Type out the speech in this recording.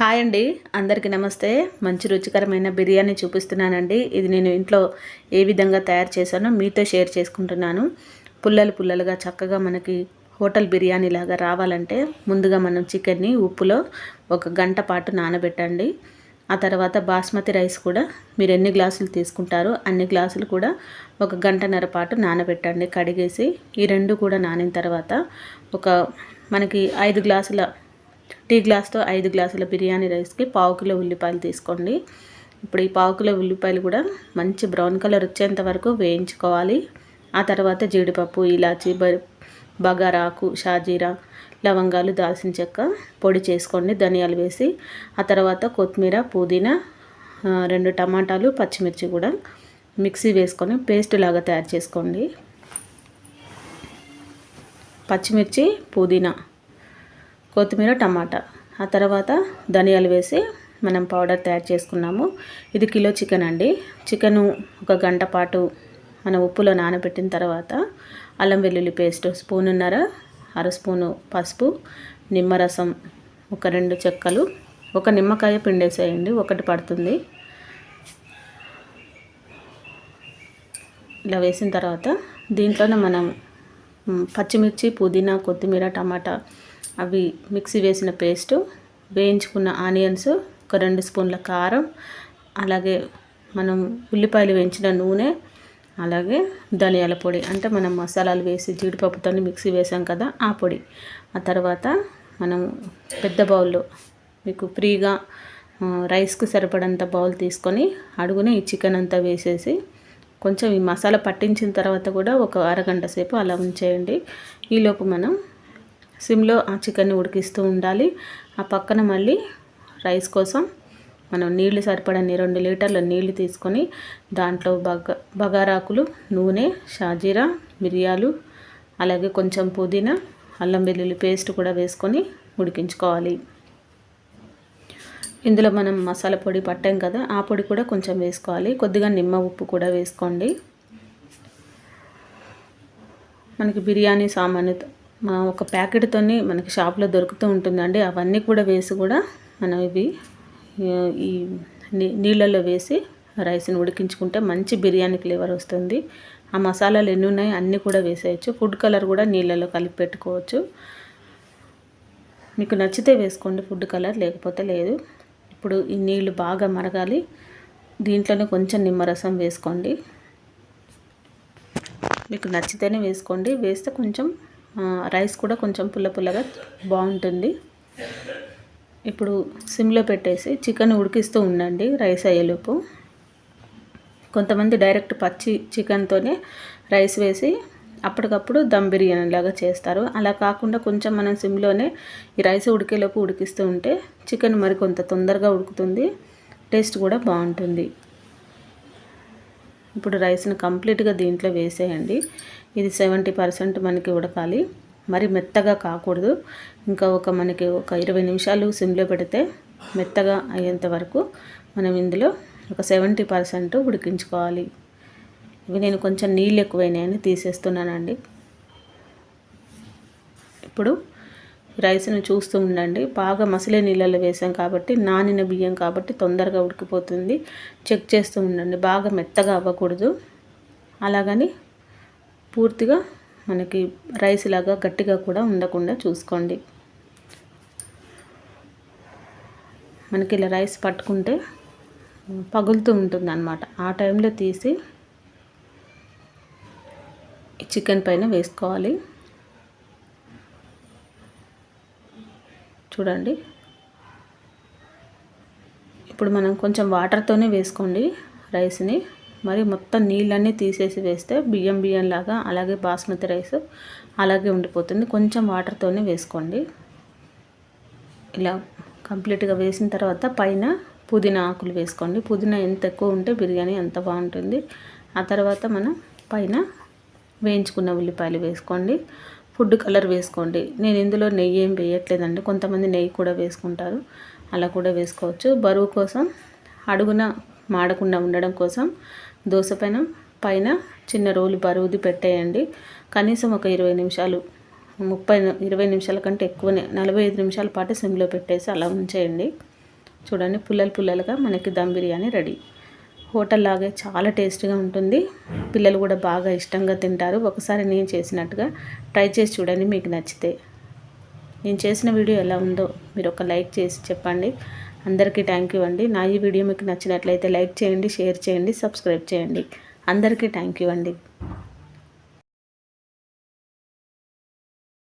Hi అండి. అందరికీ నమస్తే. మంచి రుచికరమైన బిర్యానీ చూపిస్తున్నానండి. ఇది నేను ఇంట్లో ఏ విధంగా తయారు చేశానో మీతో షేర్ చేసుకుంటున్నాను. పుల్లలు పుల్లలుగా చక్కగా మనకి హోటల్ బిర్యానీ లాగా రావాలంటే ముందుగా మనం చికెన్ని ఉప్పులో ఒక గంట పాటు నానబెట్టండి. ఆ తర్వాత బాస్మతి రైస్ కూడా మీరు ఎన్ని గ్లాసులు తీసుకుంటారో అన్ని గ్లాసులు కూడా ఒక గంటన్నర పాటు నానబెట్టండి. కడిగేసి ఈ రెండు కూడా నానిన తర్వాత ఒక మనకి ఐదు గ్లాసుల టీ గ్లాస్తో ఐదు గ్లాసుల బిర్యానీ రైస్కి పావు కిలో ఉల్లిపాయలు తీసుకోండి. ఇప్పుడు ఈ పావు కిలో ఉల్లిపాయలు కూడా మంచి బ్రౌన్ కలర్ వచ్చేంత వరకు వేయించుకోవాలి. ఆ తర్వాత జీడిపప్పు ఇలాచి బగారాకు షాజీరా లవంగాలు దాల్చిన చెక్క పొడి చేసుకోండి. ధనియాలు వేసి ఆ తర్వాత కొత్తిమీర పుదీనా రెండు టమాటాలు పచ్చిమిర్చి కూడా మిక్సీ వేసుకొని పేస్ట్ లాగా తయారు చేసుకోండి. పచ్చిమిర్చి పుదీనా కొత్తిమీర టమాటా. ఆ తర్వాత ధనియాలు వేసి మనం పౌడర్ తయారు చేసుకున్నాము. ఇది కిలో చికెన్ అండి. చికెను ఒక గంట పాటు మన ఉప్పులో నానబెట్టిన తర్వాత అల్లం వెల్లుల్లి పేస్ట్ స్పూనున్నర అర స్పూను పసుపు నిమ్మరసం ఒక రెండు చెక్కలు ఒక నిమ్మకాయ పిండేసేయండి ఒకటి పడుతుంది. ఇలా వేసిన తర్వాత దీంట్లోనే మనం పచ్చిమిర్చి పుదీనా కొత్తిమీర టమాటా అవి మిక్సీ వేసిన పేస్టు వేయించుకున్న ఆనియన్స్ ఒక రెండు స్పూన్ల కారం అలాగే మనం ఉల్లిపాయలు వేయించిన నూనె అలాగే ధనియాల పొడి. అంటే మనం మసాలాలు వేసి జీడిపప్పుతో మిక్సీ వేసాం కదా ఆ పొడి. ఆ తర్వాత మనం పెద్ద బౌల్లో మీకు ఫ్రీగా రైస్కి సరిపడంత బౌల్ తీసుకొని అడుగునే ఈ చికెన్ అంతా వేసేసి కొంచెం ఈ మసాలా పట్టించిన తర్వాత కూడా ఒక అరగంట సేపు అలా ఉంచేయండి. ఈలోపు మనం సిమ్లో ఆ చికెన్ని ఉడికిస్తూ ఉండాలి. ఆ పక్కన మళ్ళీ రైస్ కోసం మనం నీళ్ళు సరిపడని రెండు లీటర్ల నీళ్ళు తీసుకొని దాంట్లో బగ బగారాకులు నూనె షాజీరా మిరియాలు అలాగే కొంచెం పుదీనా అల్లం వెల్లుల్లి పేస్ట్ కూడా వేసుకొని ఉడికించుకోవాలి. ఇందులో మనం మసాలా పొడి పట్టాం కదా ఆ పొడి కూడా కొంచెం వేసుకోవాలి. కొద్దిగా నిమ్మ ఉప్పు కూడా వేసుకోండి. మనకి బిర్యానీ సామాను మా ఒక ప్యాకెట్తోని మనకి షాప్లో దొరుకుతూ ఉంటుందండి. అవన్నీ కూడా వేసి కూడా మనం ఇవి ఈ నీళ్ళల్లో వేసి రైస్ని ఉడికించుకుంటే మంచి బిర్యానీ ఫ్లేవర్ వస్తుంది. ఆ మసాలాలు ఎన్ని ఉన్నాయి అన్నీ కూడా వేసేయచ్చు. ఫుడ్ కలర్ కూడా నీళ్ళలో కలిపి పెట్టుకోవచ్చు. మీకు నచ్చితే వేసుకోండి. ఫుడ్ కలర్ లేకపోతే లేదు. ఇప్పుడు ఈ నీళ్ళు బాగా మరగాలి. దీంట్లోనే కొంచెం నిమ్మరసం వేసుకోండి. మీకు నచ్చితేనే వేసుకోండి. వేస్తే కొంచెం రైస్ కూడా కొంచెం పుల్ల పుల్లగా బాగుంటుంది. ఇప్పుడు సిమ్లో పెట్టేసి చికెన్ ఉడికిస్తూ ఉండండి రైస్ అయ్యేలోపు. కొంతమంది డైరెక్ట్ పచ్చి చికెన్తోనే రైస్ వేసి అప్పటికప్పుడు దమ్ బిర్యానీ లాగా చేస్తారు. అలా కాకుండా కొంచెం మనం సిమ్లోనే ఈ రైస్ ఉడికేలోపు ఉడికిస్తూ ఉంటే చికెన్ మరి కొంత తొందరగా ఉడుకుతుంది. టేస్ట్ కూడా బాగుంటుంది. ఇప్పుడు రైస్ని కంప్లీట్గా దీంట్లో వేసేయండి. ఇది సెవెంటీ పర్సెంట్ మనకి ఉడకాలి. మరి మెత్తగా కాకూడదు. ఇంకా ఒక మనకి ఒక ఇరవై నిమిషాలు సిమ్లో పెడితే మెత్తగా అయ్యేంత వరకు మనం ఇందులో ఒక సెవెంటీ పర్సెంట్ ఉడికించుకోవాలి. ఇవి నేను కొంచెం నీళ్ళు ఎక్కువైనాయని తీసేస్తున్నానండి. ఇప్పుడు రైస్ను చూస్తూ ఉండండి. బాగా మసిలే నీళ్ళలో వేసాం కాబట్టి నానిన బియ్యం కాబట్టి తొందరగా ఉడికిపోతుంది. చెక్ చేస్తూ ఉండండి. బాగా మెత్తగా అవ్వకూడదు. అలాగని పూర్తిగా మనకి రైస్ లాగా గట్టిగా కూడా ఉండకుండా చూసుకోండి. మనకి ఇలా రైస్ పట్టుకుంటే పగులుతూ ఉంటుంది అనమాట ఆ టైంలో తీసి చికెన్ పైన వేసుకోవాలి. చూడండి. ఇప్పుడు మనం కొంచెం వాటర్తోనే వేసుకోండి రైస్ని. మరి మొత్తం నీళ్ళన్నీ తీసేసి వేస్తే బియ్యం బియ్యం లాగా అలాగే బాస్మతి రైస్ అలాగే ఉండిపోతుంది. కొంచెం వాటర్తోనే వేసుకోండి. ఇలా కంప్లీట్గా వేసిన తర్వాత పైన పుదీనా ఆకులు వేసుకోండి. పుదీనా ఎంత ఎక్కువ ఉంటే బిర్యానీ అంత బాగుంటుంది. ఆ తర్వాత మనం పైన వేయించుకున్న ఉల్లిపాయలు వేసుకోండి. ఫుడ్ కలర్ వేసుకోండి. నేను ఇందులో నెయ్యి ఏం వేయట్లేదండి. కొంతమంది నెయ్యి కూడా వేసుకుంటారు. అలా కూడా వేసుకోవచ్చు. బరువు కోసం అడుగున మాడకుండా ఉండడం కోసం దోశ పైన పైన చిన్న రోలు బరువుది పెట్టేయండి. కనీసం ఒక ఇరవై నిమిషాలు ముప్పై ఇరవై నిమిషాల కంటే ఎక్కువనే నలభై ఐదు నిమిషాల పాటు సిమ్లో పెట్టేసి అలా ఉంచేయండి. చూడండి పుల్లలు పుల్లలుగా మనకి దమ్ బిర్యానీ రెడీ. హోటల్ లాగే చాలా టేస్టీగా ఉంటుంది. పిల్లలు కూడా బాగా ఇష్టంగా తింటారు. ఒకసారి నేను చేసినట్టుగా ట్రై చేసి చూడండి మీకు నచ్చితే. నేను చేసిన వీడియో ఎలా ఉందో మీరు ఒక లైక్ చేసి చెప్పండి. అందరికీ థ్యాంక్ యూ అండి. నా ఈ వీడియో మీకు నచ్చినట్లయితే లైక్ చేయండి షేర్ చేయండి సబ్స్క్రైబ్ చేయండి. అందరికీ థ్యాంక్ యూ అండి.